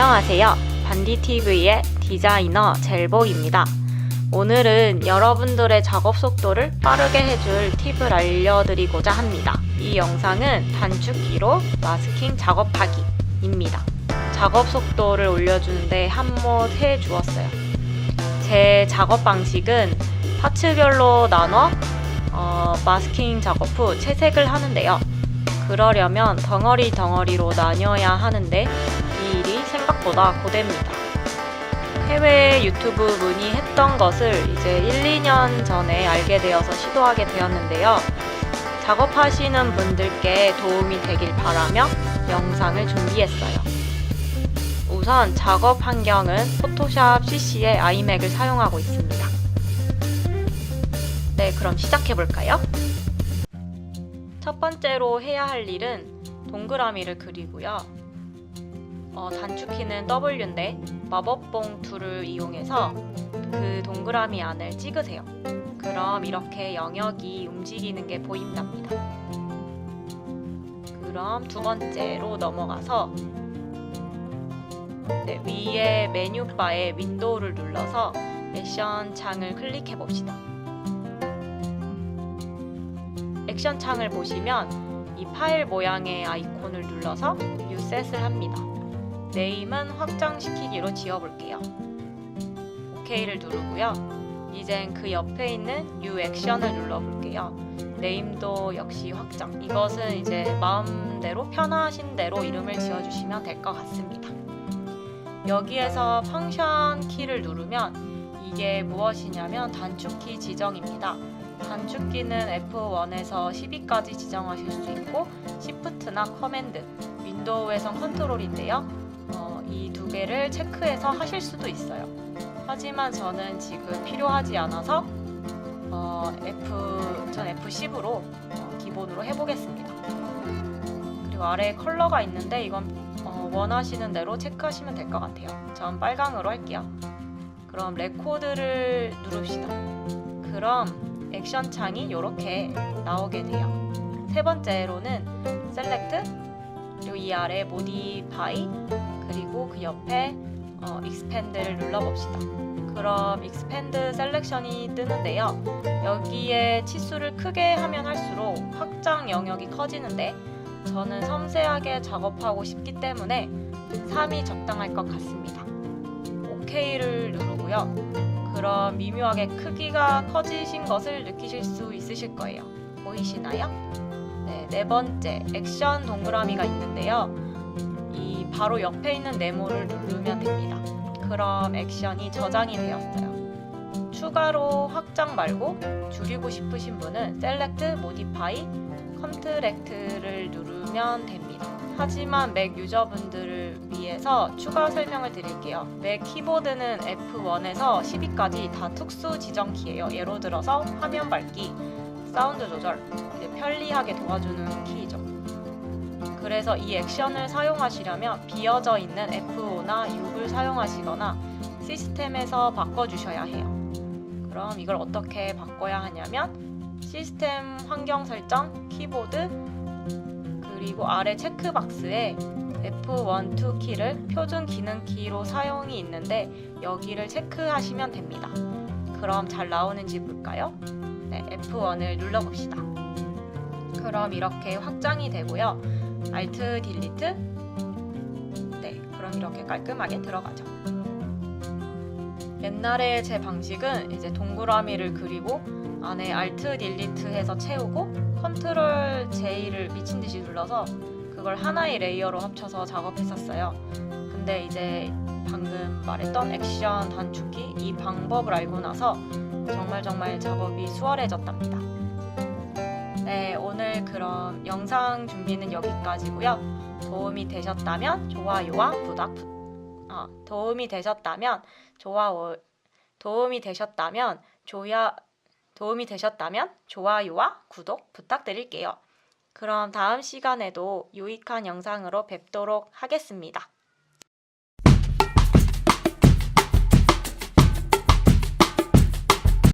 안녕하세요. 반디TV의 디자이너 젤보입니다. 오늘은 여러분들의 작업 속도를 빠르게 해줄 팁을 알려드리고자 합니다. 이 영상은 단축키로 마스킹 작업하기입니다. 작업 속도를 올려주는데 한몫 해 주었어요. 제 작업 방식은 파츠별로 나눠 어, 마스킹 작업 후 채색을 하는데요. 그러려면 덩어리 덩어리로 나뉘어야 하는데 이 일이 생각보다 고됩니다. 해외 유튜브 문의했던 것을 이제 1, 2년 전에 알게 되어서 시도하게 되었는데요. 작업하시는 분들께 도움이 되길 바라며 영상을 준비했어요. 우선 작업 환경은 포토샵 CC의 아이맥을 사용하고 있습니다. 네, 그럼 시작해 볼까요? 첫 번째로 해야 할 일은 동그라미를 그리고요. 어, 단축키는 W인데 마법봉 툴을 이용해서 그 동그라미 안을 찍으세요. 그럼 이렇게 영역이 움직이는 게 보인답니다. 그럼 두 번째로 넘어가서 네, 위에 메뉴바에 윈도우를 눌러서 액션 창을 클릭해 봅시다. 액션 창을 보시면 이 파일 모양의 아이콘을 눌러서 유셋을 합니다. 네임은 확장시키기로 지어볼게요. OK를 누르고요. 이젠 그 옆에 있는 U 액션을 눌러볼게요. 네임도 역시 확장. 이것은 이제 마음대로 편하신 대로 이름을 지어주시면 될 것 같습니다. 여기에서 펑션 키를 누르면 이게 무엇이냐면 단축키 지정입니다. 단축키는 F1에서 12까지 지정하실 수 있고 Shift나 커맨드, 윈도우에선 컨트롤인데요. 어, 이두 개를 체크해서 하실 수도 있어요. 하지만 저는 지금 필요하지 않아서 어, F, 전 F10으로 어, 기본으로 해보겠습니다. 그리고 아래에 컬러가 있는데 이건 어, 원하시는 대로 체크하시면 될 것 같아요. 전 빨강으로 할게요. 그럼 레코드를 누릅시다. 그럼 액션 창이 이렇게 나오게 돼요. 세 번째로는 셀렉트 이 아래 모디파이 그리고 그 옆에 어, 익스펜드를 눌러봅시다. 그럼 익스펜드 셀렉션이 뜨는데요. 여기에 치수를 크게 하면 할수록 확장 영역이 커지는데 저는 섬세하게 작업하고 싶기 때문에 3이 적당할 것 같습니다. OK를 누르고요. 그럼 미묘하게 크기가 커지신 것을 느끼실 수 있으실 거예요. 보이시나요? 네, 네 번째 액션 동그라미가 있는데요. 이 바로 옆에 있는 네모를 누르면 됩니다. 그럼 액션이 저장이 되었어요. 추가로 확장 말고 줄이고 싶으신 분은 셀렉트, 모디파이, 컨트랙트를 누르면 됩니다. 하지만 맥 유저분들을 위해서 추가 설명을 드릴게요. 맥 키보드는 F1에서 12까지 다 특수 지정 키예요. 예로 들어서 화면 밝기, 사운드 조절, 편리하게 도와주는 키이죠. 그래서 이 액션을 사용하시려면 비어져 있는 F5나 6을 사용하시거나 시스템에서 바꿔주셔야 해요. 그럼 이걸 어떻게 바꿔야 하냐면 시스템 환경 설정, 키보드, 그리고 아래 체크박스에 F1, 2 키를 표준 기능 키로 사용이 있는데 여기를 체크하시면 됩니다. 그럼 잘 나오는지 볼까요? 네, F1을 눌러봅시다. 그럼 이렇게 확장이 되고요. Alt, 딜리트. 네, 그럼 이렇게 깔끔하게 들어가죠. 옛날에 제 방식은 이제 동그라미를 그리고 안에 Alt, 딜리트 해서 채우고 컨트롤 J를 미친 듯이 눌러서 그걸 하나의 레이어로 합쳐서 작업했었어요. 근데 이제 방금 말했던 액션 단축키 이 방법을 알고 나서 정말 정말 작업이 수월해졌답니다. 네, 오늘 그럼 영상 준비는 여기까지고요. 도움이 되셨다면 좋아요와 부... 아, 도움이 되셨다면 좋아요 도움이 되셨다면 좋아 도움이 되셨다면 좋아요와 구독 부탁드릴게요. 그럼 다음 시간에도 유익한 영상으로 뵙도록 하겠습니다.